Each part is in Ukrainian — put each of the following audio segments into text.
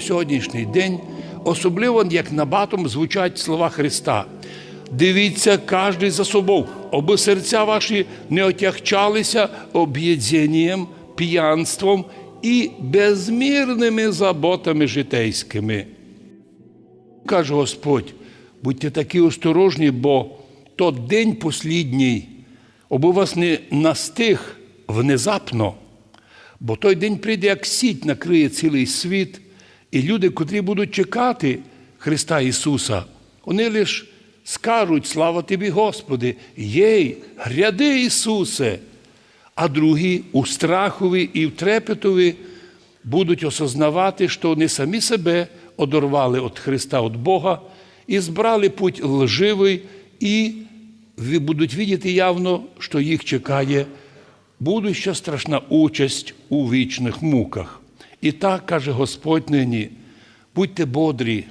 Сьогоднішній день особливо як набатом звучать слова Христа. Дивіться кожний за собою, аби серця ваші не отягчалися об'єднанням, п'янством і безмірними заботами житейськими. Каже Господь, будьте такі осторожні, бо то день послідній, аби вас не настиг внезапно, бо той день прийде, як сіть накриє цілий світ, і люди, котрі будуть чекати Христа Ісуса, вони лише скажуть, слава тобі, Господи, єй, гряди Ісусе, а другі у страхові і в трепетові будуть осознавати, що вони самі себе одорвали від Христа, від Бога, і збрали путь лживий, і будуть видіти явно, що їх чекає будуща страшна участь у вічних муках. І так каже Господь нині, будьте бодрі,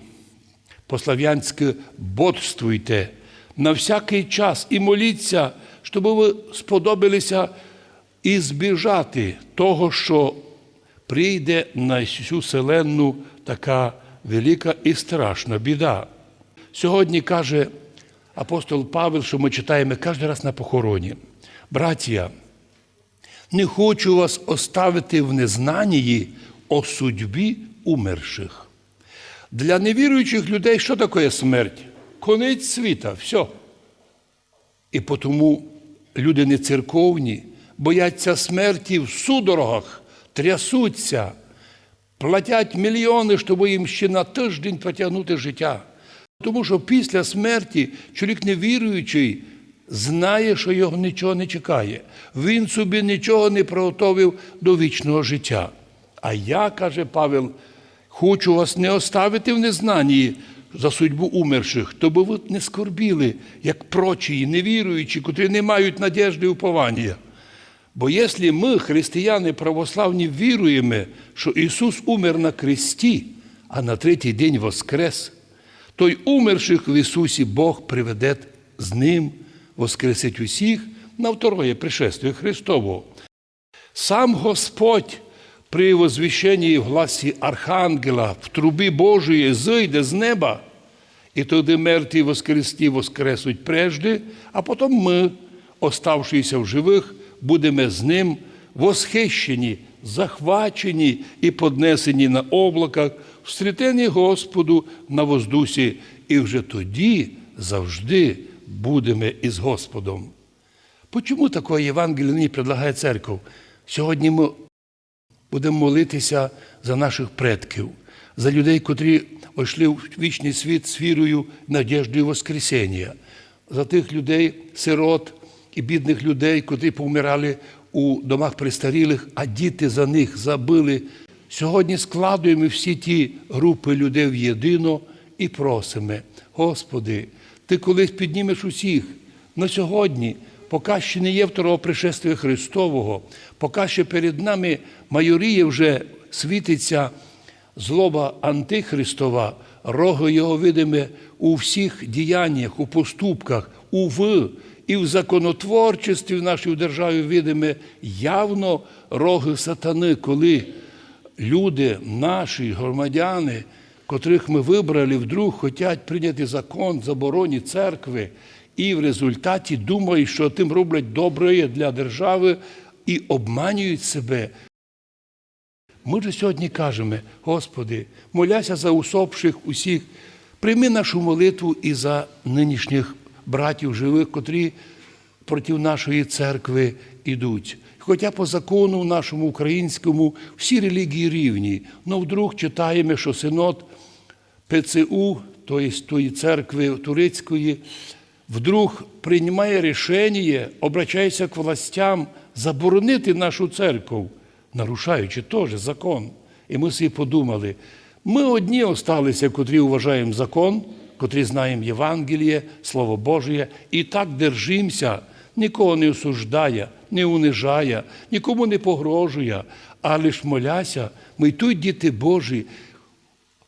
по-слав'янськи бодствуйте на всякий час і моліться, щоб ви сподобалися і збіжати того, що прийде на всю вселенну така велика і страшна біда. Сьогодні каже апостол Павел, що ми читаємо кожен раз на похороні. Братія, не хочу вас оставити в незнанні о судьбі умерших. Для невіруючих людей що таке смерть? Конець світа, все. І тому люди не церковні, бояться смерті в судорогах, трясуться, платять мільйони, щоб їм ще на тиждень протягнути життя. Тому що після смерті чоловік невіруючий знає, що його нічого не чекає. Він собі нічого не приготовив до вічного життя. А я, каже Павел, хочу вас не оставити в незнанні за судьбу умерших, то би ви не скорбіли, як прочі, невіруючі, котрі не мають надіжди і уповання. Бо якщо ми, християни православні, віруємо, що Ісус умер на кресті, а на третій день воскрес, то й умерших в Ісусі Бог приведе з Ним, воскресить усіх на второє пришествие Христового. Сам Господь при возвіщенні гласі Архангела в трубі Божої зійде з неба, і тоді мертві воскресті воскресуть прежде, а потім ми, оставшися в живих, будемо з ним восхищені, захвачені і поднесені на облаках, встрітені Господу на воздусі, і вже тоді завжди будемо із Господом. Почому таке Євангеліє нині предлагає церков? Сьогодні ми будемо молитися за наших предків, за людей, котрі вийшли в вічний світ з вірою, надіждою Воскресіння, за тих людей, сирот і бідних людей, котрі помирали у домах престарілих, а діти за них забили. Сьогодні складуємо всі ті групи людей в єдино і просимо, Господи, Ти колись піднімеш усіх на сьогодні, поки ще не є второго пришествия Христового, поки ще перед нами майоріє вже світиться злоба антихристова, рого його видиме у всіх діяннях, у поступках, у в і в законотворчості в нашій державі видиме явно роги сатани, коли люди, наші громадяни, котрих ми вибрали, вдруг хочуть прийняти закон забороні церкви, і в результаті думають, що тим роблять добре для держави і обманюють себе. Ми ж сьогодні кажемо, Господи, моляся за усопших усіх, прийми нашу молитву і за нинішніх братів живих, котрі проти нашої церкви йдуть. Хоча по закону нашому українському всі релігії рівні, але вдруг читаємо, що синод ПЦУ, тобто тої церкви турецької, вдруг приймає рішення, обращається к властям заборонити нашу церкву, нарушаючи теж закон. І ми собі подумали, ми одні осталися, котрі вважаємо закон, котрі знаємо Євангеліє, Слово Божє, і так держимося, нікого не осуждає, не унижає, нікому не погрожує, а лиш моляся, ми тут діти Божі,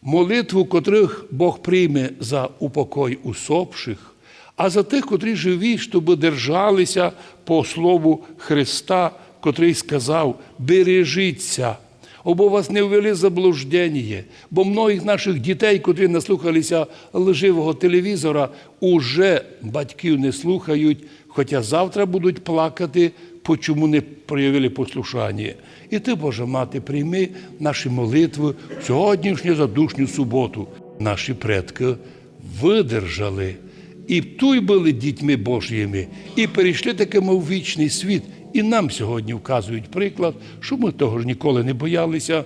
молитву, котрих Бог прийме за упокой усопших, а за тих, котрі живі, щоб держалися по слову Христа, котрий сказав: бережіться. або вас не ввели заблуждення. Бо многих наших дітей, котрі наслухалися лживого телевізора, уже батьків не слухають, хоча завтра будуть плакати, по чому не проявили послушання. І ти, Божа мати, прийми наші молитви в сьогоднішню задушню суботу. Наші предки видержали і туй були дітьми Божіми, і перейшли такими в вічний світ. І нам сьогодні вказують приклад, що ми того ж ніколи не боялися.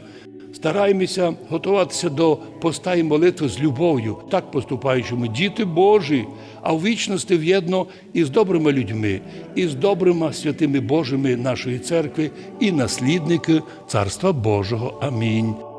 Стараємося готуватися до поста і молитви з любов'ю, так поступаючи ми діти Божі, а в вічності в'єдно із добрими людьми, і з добрими святими Божими нашої церкви, і наслідники Царства Божого. Амінь.